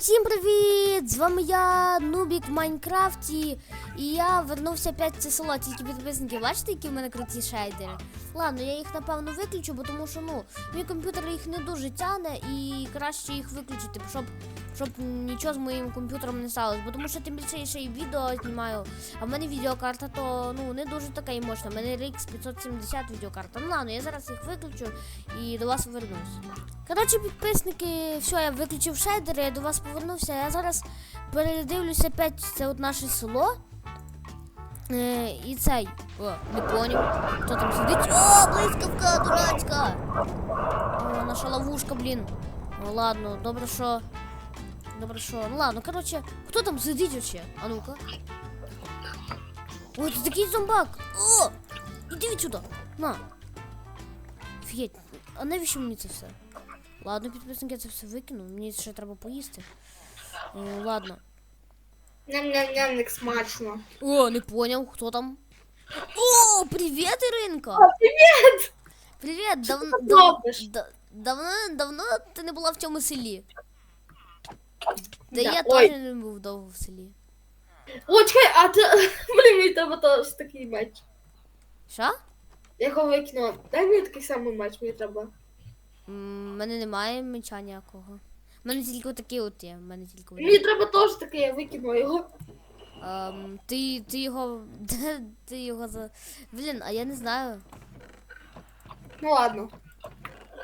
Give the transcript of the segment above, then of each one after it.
Всім привіт! З вами я, Нубік в Майнкрафті. І я вернувся опять в це село. Тільки підписники, бачите, які в мене круті шейдери? Ладно, я їх напевно виключу, бо тому що ну, мій комп'ютер їх не дуже тяне і краще їх виключити, щоб, щоб нічого з моїм комп'ютером не сталося. Бо тому що тим більше я ще й відео знімаю. А в мене відеокарта то ну не дуже така і мощна. У мене RX 570 відеокарта. Ну ладно, я зараз їх виключу і до вас вернусь. Коротше, підписники, все, я виключив шейдери, я до вас повернувся. Я зараз передивлюся опять це от наше село. Е, і цей. О, не поняв. Хто там сидить? О, блискавка, дурацька! О, наша ловушка, блін. Ну ладно, добре, що. Добре, що. Ну ладно, коротше, хто там сидить вообще? А ну-ка. Ой, це такий зомбак! О! Іди відсюди! На! Офігеть, а навіщо мені це все? Ладно, підписники, я це все викину, мені ще треба поїсти. Е, ладно. Ням-ням-ням, як смачно. О, не понял, хто там? О, привіт, Іринка! Привіт! Привіт, дав... ти дав... робиш? да- давно, давно ти не була в цьому селі. Та Да, я ой. теж не був довго в селі. О, чекай, а ти. Блін, мені треба теж такий меч. Що? Я його викину. Дай мені такий самий меч, мені треба. У мене немає меча ніякого. У мене тільки отакі от є. У мене тільки Мені треба теж такий, я викину його. Ем, ти, ти його. Ти його за. Блін, а я не знаю. Ну ладно.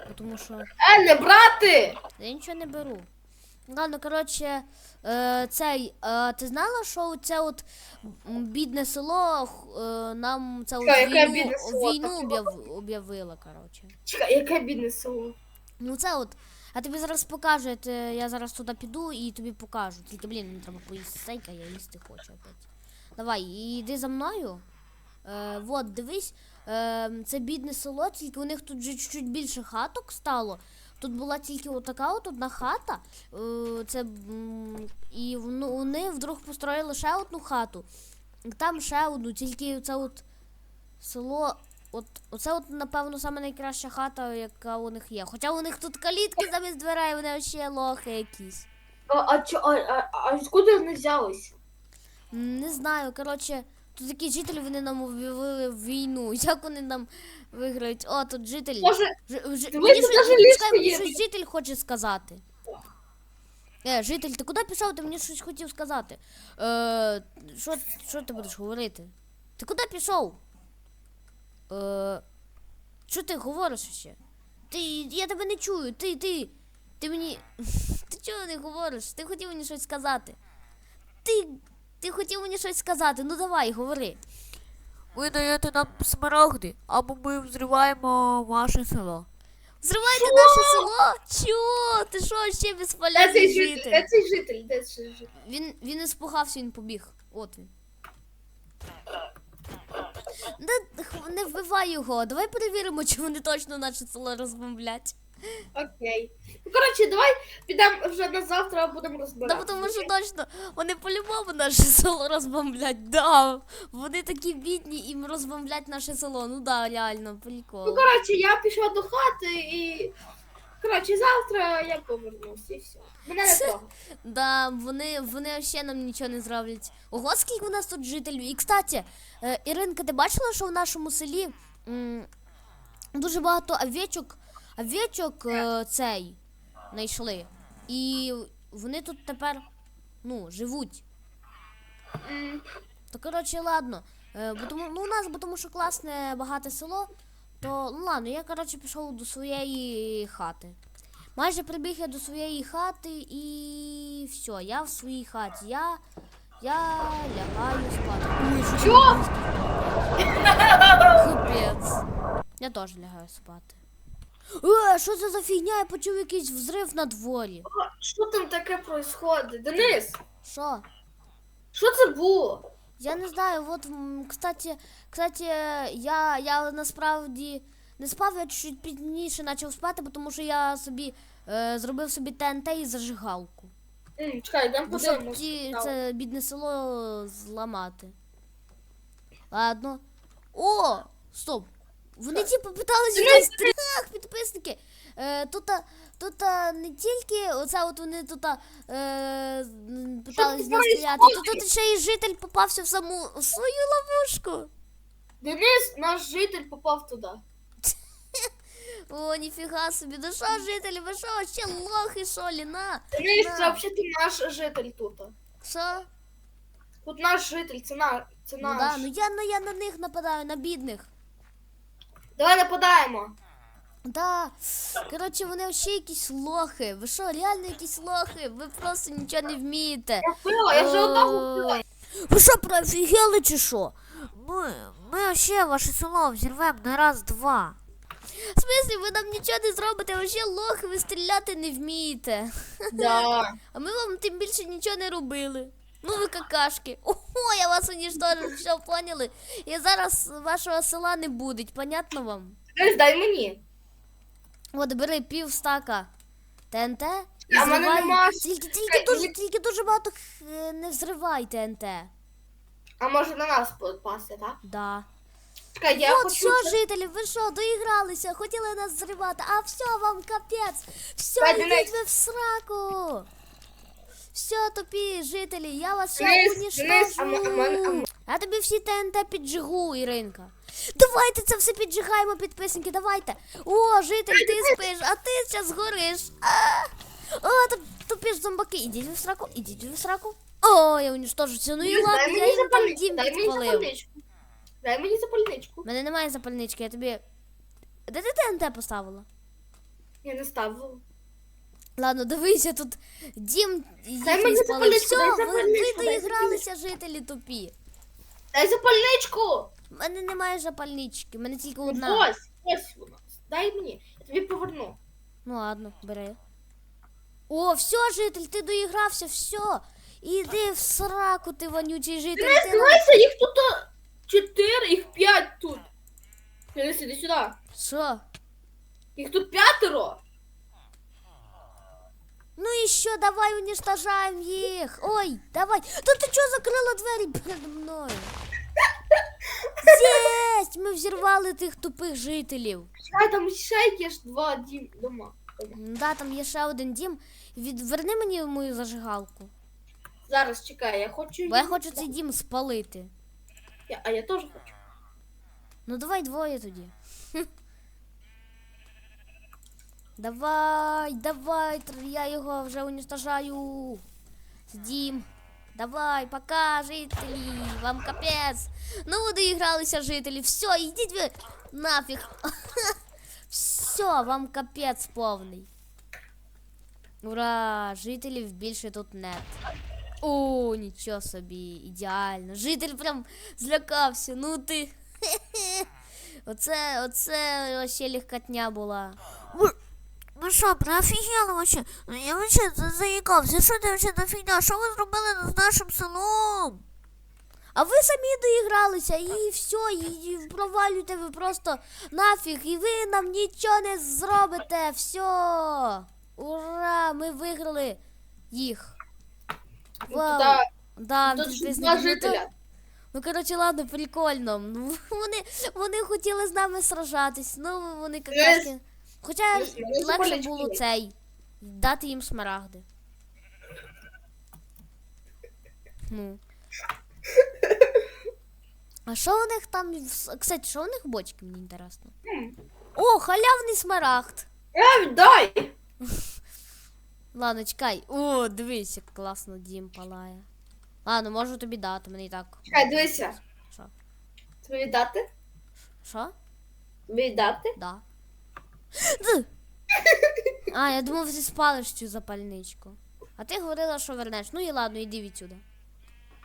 бо Тому що. Е, не брати! Я нічого не беру. Ладно, коротше, е, цей, е, ти знала, що це от бідне село е, нам це от яке війну, бідне село? війну об'яв, об'явило, коротше. Чекай, яке бідне село. Ну це от. Я тобі зараз покажу, я, те- я зараз туди піду і тобі покажу. Тільки, блін, мені треба поїсти стейк, я їсти хочу опять. Давай, і йди за мною. Е, вот, дивись, е, це бідне село, тільки у них тут вже чуть-чуть більше хаток стало. Тут була тільки отака от одна хата. Е, це, і ну, вони вдруг построїли ще одну хату. Там ще одну, тільки це от село. От, оце от, напевно, саме найкраща хата, яка у них є. Хоча у них тут калітки замість дверей, вони ще лохи якісь. А, а, а, а, а откуда вони взялись? Не знаю, коротше, тут такі жителі вони нам об'явили війну. Як вони нам виграють? О, тут житель. Може, Ж, ж, Диви, мені тут щось- даже ліжко чекай, мені є. щось житель хоче сказати. Е, житель, ти куди пішов? Ти мені щось хотів сказати. Е, що, що ти будеш говорити? Ти куди пішов? Е, що ти говориш ще? Ти, я тебе не чую, ти, ти, ти мені. Ти чого не говориш? Ти хотів мені щось сказати. Ти, ти хотів мені щось сказати, ну давай, говори. Ви даєте нам смарагди, або ми взриваємо ваше село. Зривайте наше село? Чого? Ти що ще де безполезний цей житель? житель? Де цей житель? Де цей житель? Він, він іспугався, він побіг. От він. Не, не вбивай його. Давай перевіримо, чи вони точно наше село розбомблять. Окей. Ну, коротше, давай підемо вже на завтра, будемо Да, тому що точно вони по-любому наше село розбомблять. Да. Вони такі бідні, їм розбомблять наше село. Ну да, реально, по Ну, коротше, я пішла до хати і. Коротше, завтра я повернусь і все. Мене не. Да, вони, вони ще нам нічого не зроблять. Ого, скільки у нас тут жителів. І, кстати, е, Іринка, ти бачила, що в нашому селі м, дуже багато овечок, овечок е, цей знайшли. І вони тут тепер ну, живуть. М, То коротше, ладно. Е, бо тому, ну, у нас, бо тому що класне багате село, то ну ладно, я коротше пішов до своєї хати. Майже прибіг я до своєї хати і все, я в своїй хаті. Я, я лягаю спати. Що Чо? Капець. Я теж лягаю спати. Е, що це за фігня? Я почув якийсь взрив на дворі. Що там таке происходить? Денис, Що? що це було? Я не знаю, от, кстати, кстати, я, я насправді не спав, я чуть пізніше почав спати, тому що я собі е, зробив собі ТНТ і зажигалку. М, чекай, дам Бо щоб подивимось. ті, це бідне село зламати. Ладно. О! Стоп! Вони якась трах, підписники. Е, тут, а, тут а, не тільки оце от вони тут а, е, питались нас маєш стріляти, тут ще й житель попався в саму в свою ловушку. Денис, наш житель попав туди. О, ніфіга собі, ну що, жителі, ви що, ще лохи, що лі, на? Денис, це взагалі наш житель тут. Що? Тут наш житель, це, на, це Ну наш. да, ну я, ну я на них нападаю, на бідних. Давай нападаємо. Да, коротше, вони ще якісь лохи. Ви що, реально якісь лохи? Ви просто нічого не вмієте. Я вбила, я вже одного. Ви що, профігели чи що? Ми, ми ще ваше село взірвемо на раз-два. В смислі, ви нам нічого не зробите, ви ще лохи, ви стріляти не вмієте. Да. А ми вам тим більше нічого не робили. Ну ви какашки. Ого, я вас уніштожив, що поняли? І зараз вашого села не буде, понятно вам? Денис, дай мені. От бери пів стака ТНТ. і А в мене нема. Тільки, тільки, дуже, тільки дуже багато е, не взривай ТНТ. А може на нас попасти, так? Да. Чекай, я От хочу... що, жителі, ви що, доігралися, хотіли нас зривати, а все, вам капець. Все, Та, йдіть ви в сраку. Все, тупі жителі, я вас ще а Я тобі всі ТНТ піджигу, Іринка. Давайте це все піджигаємо, підписники, давайте. О, житель, ти спиш, а ти зараз гориш. А! О, тут тупі ж зомбаки. Ідіть ви в сраку, ідіть ви в сраку. О, я уніштожуся. Ну і ладно, я їм там дім Дай мені підпалив. запальничку. Дай мені запальничку. У мене немає запальнички, я тобі. Де ти ТНТ поставила? Я не ставила. Ладно, дивися, тут дім Дай їхній мені спалив. запальничку, Все, дай ви, ви запальничку, дай доігралися, жителі тупі. Дай запальничку. У мене немає запальнички, в мене тільки Ну, одна. Ось, ось вона. Дай мені. Я тобі поверну. Ну ладно, бери. О, все, житель, ти доігрався, все. Іди в сраку, ти вонючий житель. Ти... дивися, їх тут а, чотири, їх п'ять тут. Денис, іди сюди. Що? Їх тут п'ятеро. Ну і що, давай уничтожаємо їх. Ой, давай. Та ти чого закрила двері перед мною? Єсть! Ми взірвали тих тупих жителів. Чекай, там ще є ж два дім дома. М, Да, там є ще один дім. Відверни мені мою зажигалку. Зараз чекай, я хочу. Бо я хочу цей дім спалити. Я- а я теж хочу. Ну давай двоє тоді. Хм. Давай, давай, тр- я його вже уничтожаю. Дім. Давай, пока, жителі, вам капець. Ну, ви доігралися, жителі. Все, йдіть ви нафіг. Все, вам капець повний. Ура! Жителів більше тут нет. О, нічого собі, ідеально. Житель прям злякався. Ну ти. Оце, оце вообще легкотня була. Ви що, приофігіли вообще? Я вообще за- заїкався. Що ти вообще за фігня? Що ви зробили з нашим селом? А ви самі доігралися і все, і, і провалюєте ви просто нафіг, і ви нам нічого не зробите. Все. Ура! Ми виграли їх. Ну, Вау. Да, тут ж підписники, два ну, жителя. Ну, коротше, ладно, прикольно. Ну, вони, вони хотіли з нами сражатись. Ну, вони какашки. Хоча легше було цей. Дати їм смарагди. Ну. А що у них там? в- Кстати, що у них в бочці, мені інтересно. О, халявний смарагд. Е, дай! Ладно, чекай. О, дивись, як класно дім палає. Ладно, можу тобі дати, мені і так. Чекай, дивися. Що? Тобі віддати? Що? Тобі віддати? Да. А, я думав, ти спалиш цю запальничку. А ти говорила, що вернеш. Ну і ладно, іди відсюди.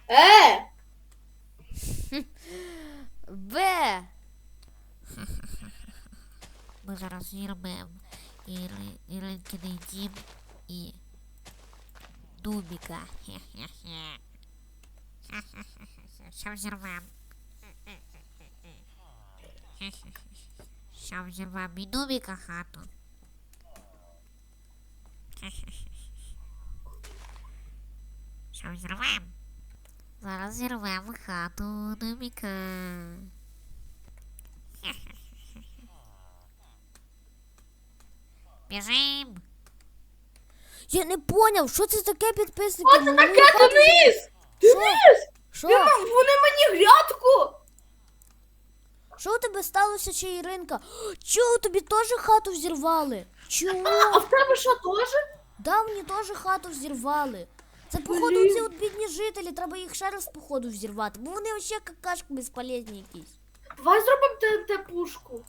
Е! Б. Ми зараз зірвемо Іри, Іринкиний дім і Дубіка. Хе-хе-хе. Хе-хе-хе. Що взірвемо? Хе-хе-хе. Що взірвемо і Дубіка хату. Хе-хе-хе. Що взірвемо? Зараз зірвемо хату Дубіка. Біжим. Я не поняв, що це таке підписники? Оце таке, Денис! Денис! Що? Вони мені грядку! Що у тебе сталося, ще Іринка? Чого тобі теж хату взірвали? Чого? А в тебе що теж? Да, мені теж хату взірвали. Це походу Блін. ці от бідні жителі, треба їх ще раз походу взірвати, бо вони ще какашки безполезні якісь. Давай зробимо ТНТ пушку.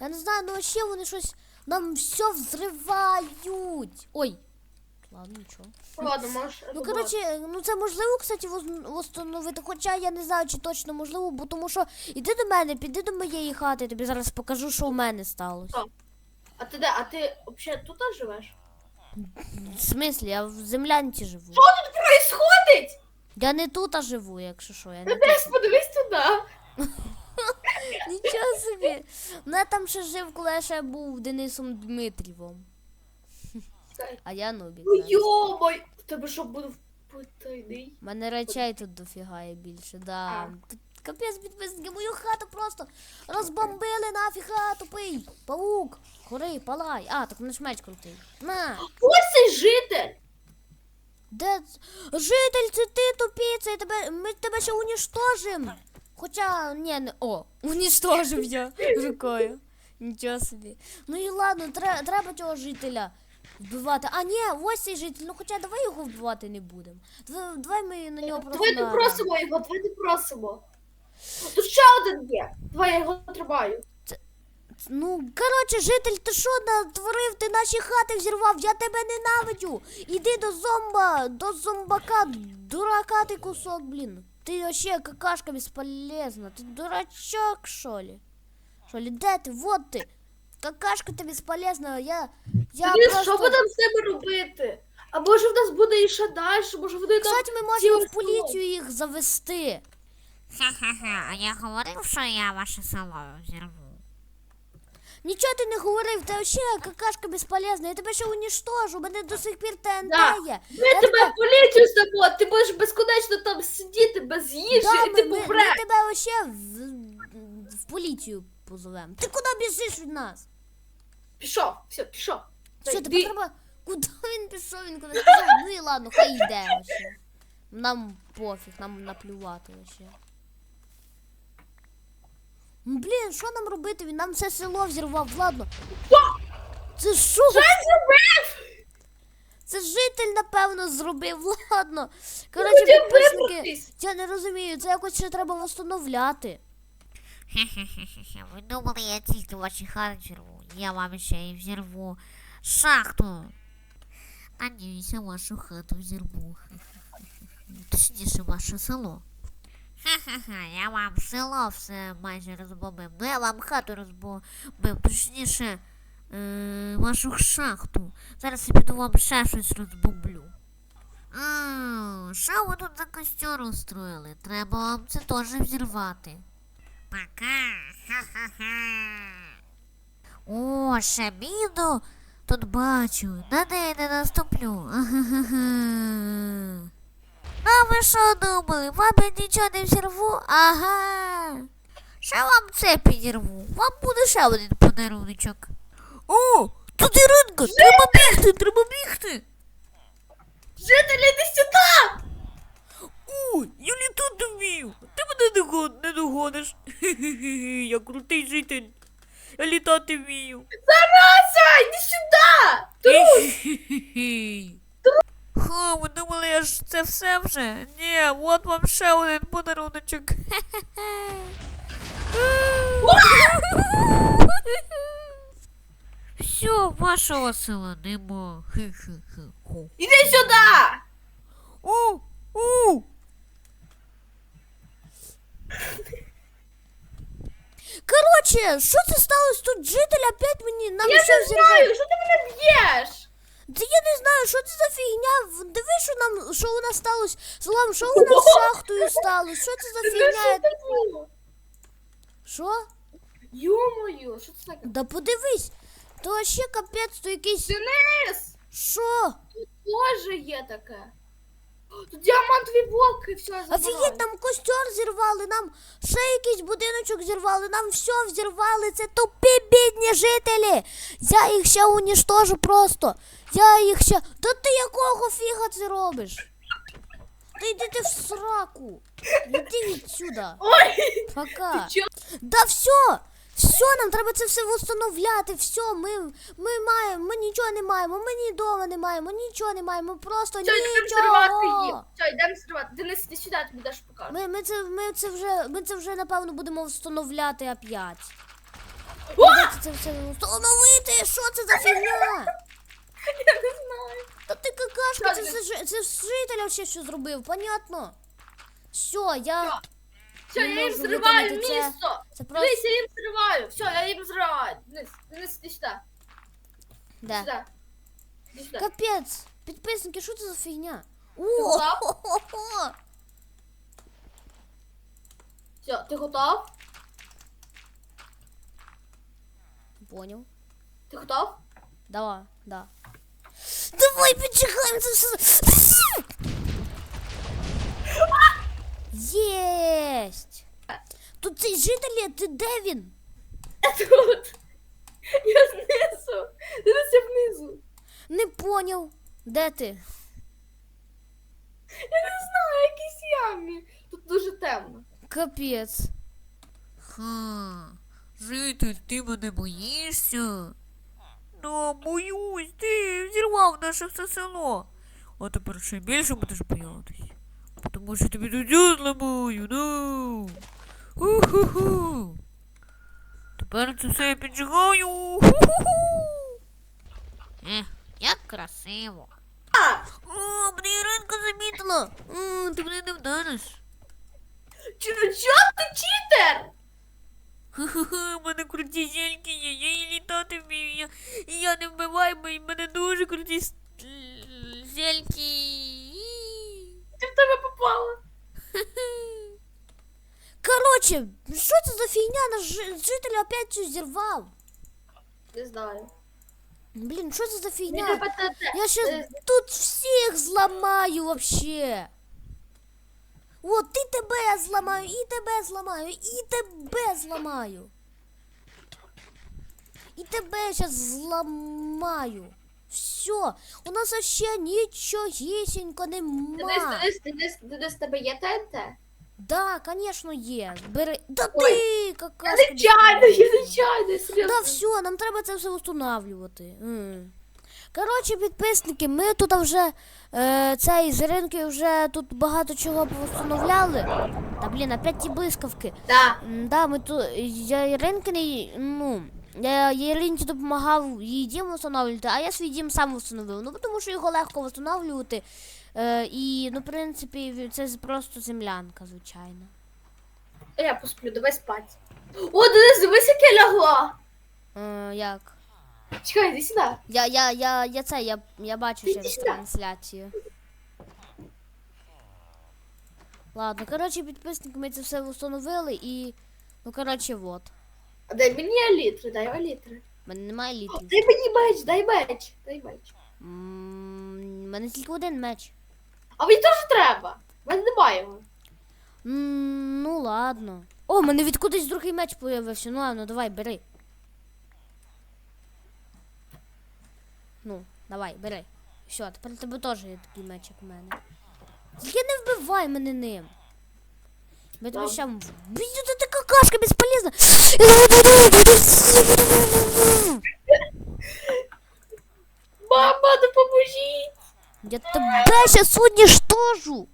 Я не знаю, ну ще вони щось нам все взривають. Ой. Ладно, нічого. Ладно, можеш. Ну, коротше, ну це можливо, кстати, встановити, хоча я не знаю, чи точно можливо, бо тому що іди до мене, піди до моєї хати, я тобі зараз покажу, що у мене сталося. А ти де? А ти взагалі тут живеш? В смислі, я в землянці живу. Що тут происходить? Я не тут а живу, якщо що, я не Десь тут. подивись туди. Нічого собі. Ну я там ще жив, коли я ще був Денисом Дмитрівом. А я Нубік. Ну йомай! В тебе що буде впитайний? У мене речей тут дофіга є більше, да. А. Тут капець підписники, мою хату просто розбомбили нафіг хату, пий. Паук, гори, палай. А, так наш меч крутий. На. Ось цей житель! Де житель, це ти тупіця, і тебе, ми тебе ще уніштожим. Хоча, ні, не о, уніштожив я рукою. Нічого собі. Ну і ладно, тре- треба цього жителя вбивати. А ні, ось цей житель, ну хоча давай його вбивати не будемо. Давай, давай ми на нього просто. Давай не просимо його, давай не просимо. Тут ще один є. Давай я його тримаю. Ну, коротше, житель, ти що натворив? Ти наші хати взірвав, я тебе ненавиджу. Іди до зомба, до зомбака, дурака ти кусок, блін. Ти вообще какашка безполезна. Ти дурачок, що ли? Що ли, де ти? Вот ти. Какашка ти безполезна, я. Я Денис, просто... що будемо з ними робити? А може в нас буде іще далі, може вони там... Кстати, ми можемо в поліцію їх завести. Ха-ха-ха, а я говорив, що я ваше село взірву. Нічого ти не говорив, ти вообще какашка безполезна, я тебе ще уніштожу, у мене до сих пір ТНТ Да. є. Ми Я тебе в поліцію здамо, ти будеш безконечно там сидіти без їжі, Да, і ми, ти ми, помреш. ми тебе вообще в, в поліцію позовемо. Ти куди біжиш від нас? Пішов, все, пішов. Що, Йди. тебе треба. Куди він пішов? Він кудись пішов? Ну і ладно, хай йде вообще. Нам пофіг, нам наплювати вообще. Ну, Блін, що нам робити? Він нам все село взірвав, ладно. Це що? Це житель, напевно, зробив, ладно. Коротше, хотів підписники, вибратись. я не розумію, це якось ще треба встановляти. Хе-хе-хе-хе. Думали, я тільки ваші хати взірву. Я вам ще й взірву шахту. Надіюся, вашу хату взірву. Точніше, ваше село. Ха-ха-ха, я вам село все майже розбомбив. Ну я вам хату розбомбив. Точніше, е, вашу шахту. Зараз я піду вам ще щось розбомблю. А, що ви тут за костер устроїли? Треба вам це теж взірвати. Пока. Ха-ха-ха. О, ще міну тут бачу. На неї не наступлю. Ага-га-га. А ви що думали? Вам я нічого не взірву? Ага. Ще вам це підірву. Вам буде ще один подаруночок. О, тут Іринка, треба бігти, треба бігти. Жителі, іди сюди! О, я літати вмію. Ти мене не, гон- не догониш. Хе-хе-хе, я крутий житель. Я літати вмію. Зараза, іди сюди! Ха, ви думали, я ж це все вже? Ні, от вам ще один подаруночок. Все, вашого села нема. Іди сюди! У, у. Коротше, що це сталося тут? Житель опять мені нам Я не взірвав? знаю, що ти мене б'єш? Та я не знаю, що це за фігня. Диви, що нам що у нас сталося. Салам, що у нас з шахтою сталося? Що це за фігня? що? Йо-моє, що це таке? Да подивись. То ще капець, то якийсь. Денис! Що? Теж є таке. Діамантові блоки, все, я забираю. Офігеть, нам костер зірвали, нам ще якийсь будиночок зірвали, нам все взірвали. Це тупі бідні жителі. Я їх ще уніштожу просто. Я їх ще. Та ти якого фіга це робиш? Та йди ти в сраку. Іди відсюда. Ой, Пока. чо? Да все! Все, нам треба це все встановляти. Все, ми, ми маємо, ми нічого не маємо, ми ні дома не маємо, нічого не маємо, просто Все, йдемо зривати їх. нічого. Все, йдемо зривати. Денис, іди сюди, я тобі дещо покажу. Ми, ми, це, ми, це вже, ми це вже, напевно, будемо встановляти опять. О! Давайте це все встановити! Що це за фігня? Я не знаю. Та ти какашка, це все, жи- це жителя ще що зробив, понятно? Все, я. Все, Не я їм можу зриваю виконати це. місто. Це просто. Дивись, я їм зриваю. Все, я їм зриваю. Денис, Денис, іди сюди. Іди Де? сюди. Іди сюди. Капець! Підписники, що це за фігня? О! готов? хо-хо-хо. Все, ти готов? Поняв. Ти готов? Давай, да. Давай підчекаємо це все. Тут цей житель, ти де він? Я тут. Я знизу. Денис, я внизу. Не поняв. Де ти? Я не знаю, якісь ямі. Тут дуже темно. Капець. Ха, житель, ти мене боїшся? Да, боюсь, ти взірвав наше все село. А тепер ще більше будеш боятись. Тому що тобі тут я зламаю, ну. Ху-ху-ху. Тепер це все я піджигаю. Ху-ху-ху. Ех, як красиво. О, мене Іринка замітила. О, ти мене не вдариш. Чо, чо ти читер? Ха-ха-ха, в мене круті зельки є, я і літати вмію, я, і я не вбиваємо, і в мене дуже круті с- зельки. Ти в тебе попала. Короче, що це за фігня? Наш житель опять все зірвав. Не знаю. Блін, що це за фігня? те- Я е, тут всіх зламаю вообще. От і тебе зламаю, і тебе зламаю, і тебе зламаю. І тебе зараз зламаю. Все, у нас ще нічогісінько Денис, нема. Денис, Денис, Денис, в тебе є ТНТ? Да, конечно, є. Бери. Да Ой, ти, Я какашка. нечайно, я нечайно, серйозно. Да все, нам треба це все встановлювати. Коротше, підписники, ми тут вже е, цей з ринки вже тут багато чого встановляли. Та блін, опять ті блискавки. Да. М, Да, ми тут. Я Іринки не. Ну. Я допомагав її дім встановлювати, а я свій дім сам встановив. Ну тому що його легко встановлювати. Е, і, ну, в принципі, це просто землянка, звичайно. Я посплю, давай спать. О, Денис, дивись, як я лягла. Е, як? Чекай, іди сюди. Я, я, я, я це, я, я бачу Іди через сюди. трансляцію. Ладно, коротше, підписники ми це все встановили і. Ну, коротше, вот. А Дай мені елітри, дай елітри. У мене немає літрів. Дай мені меч, дай меч, дай меч. М, У мене тільки один меч. А мені теж треба. У мене немає його. М, Ну ладно. О, у мене відкудись другий меч появився. Ну ладно, давай, бери. Ну, давай, бери. Все, тепер тебе теж є такий меч, як у мене. Тільки не вбивай мене ним. Я тебе Ладно. ще вб'ю, какашка безполезна. Мама, допоможіть. Я тебе сейчас уніштожу.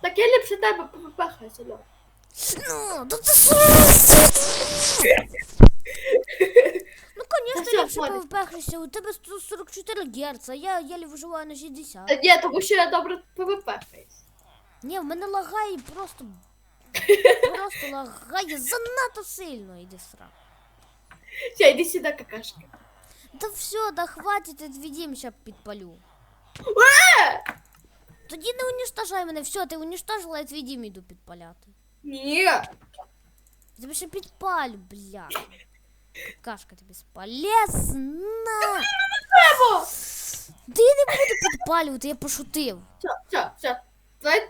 Так я ліпше тебе попехаю, Сальо. Ну, да Ну, конечно, ліпше хватить. У тебе 144 Гц, а я еле виживаю на 60. Та ні, тому що я добре попехаюсь. Ні, в мене лагає просто. Просто лагає занадто сильно, іди сра. Все, йди сюди, какашка. Да все, да хватить, відведім, ща підпалю. Е! Тоді не уничтожай мене, все, ти уничтожила, я твій дім іду підпаляти. Ні. Я тебе ще підпалю, бля. Кашка тобі спалезна. Треба. Ти не буду підпалювати, я пошутив. Все, Все, все. Давай.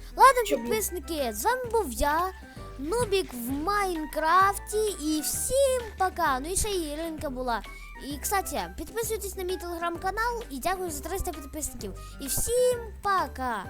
Ладно, Чому? підписники, з вами був я, Нубік в Майнкрафті, і всім пока. Ну і ще Іринка була. І, кстати, підписуйтесь на мій телеграм-канал і дякую за 300 підписників. І всім пока!